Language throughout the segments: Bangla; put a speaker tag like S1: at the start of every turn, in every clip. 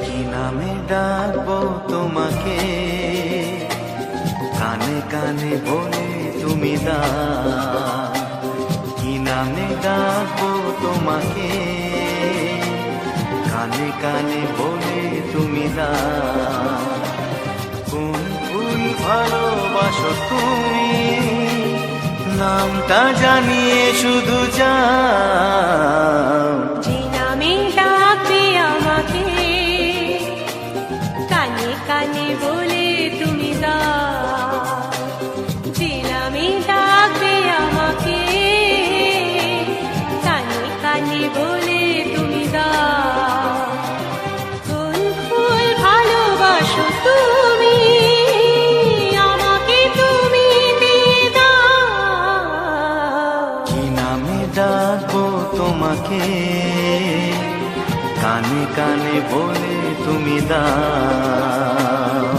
S1: কি ডাকবো তোমাকে? কানে কানে বলে তুমি দা
S2: কি ডাকবো তোমাকে? কানে কানে বলে তুমি দা কোন ফুল ভালোবাসো তুমি? নামটা
S1: জানিয়ে শুধু যাও তোমাকে। কানে কানে বলে তুমি দাও।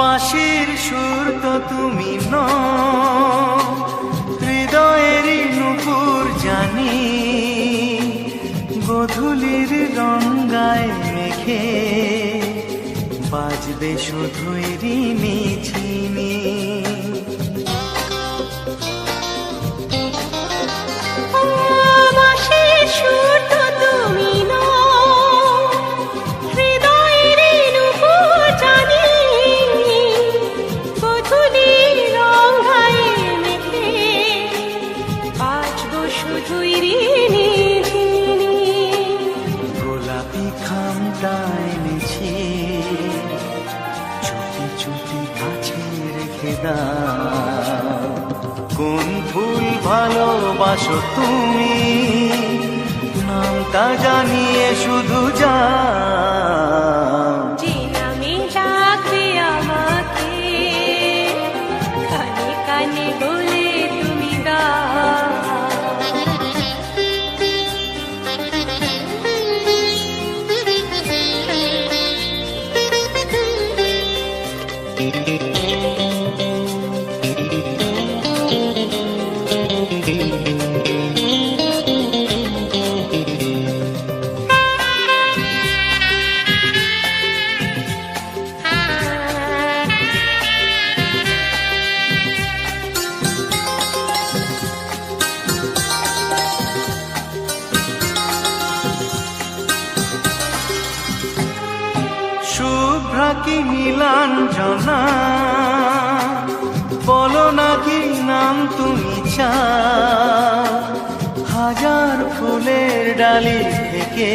S1: বাঁশির সুর তো তুমি ন হৃদয়েরই নুপুর জানি, গধুলির রঙ্গায় মেঘে বাজবে শুধুই রিমি ঝিনি খামটা এনেছি চুপি চুপি কাছে রেখে দাও। কোন ফুল ভালোবাসো তুমি? নামটা জানিয়ে শুধু
S2: যে thank you
S1: শুভ্রা মিলান জানা? বলো নাকি নাম তুমি চা হাজার ফুলের ডালি থেকে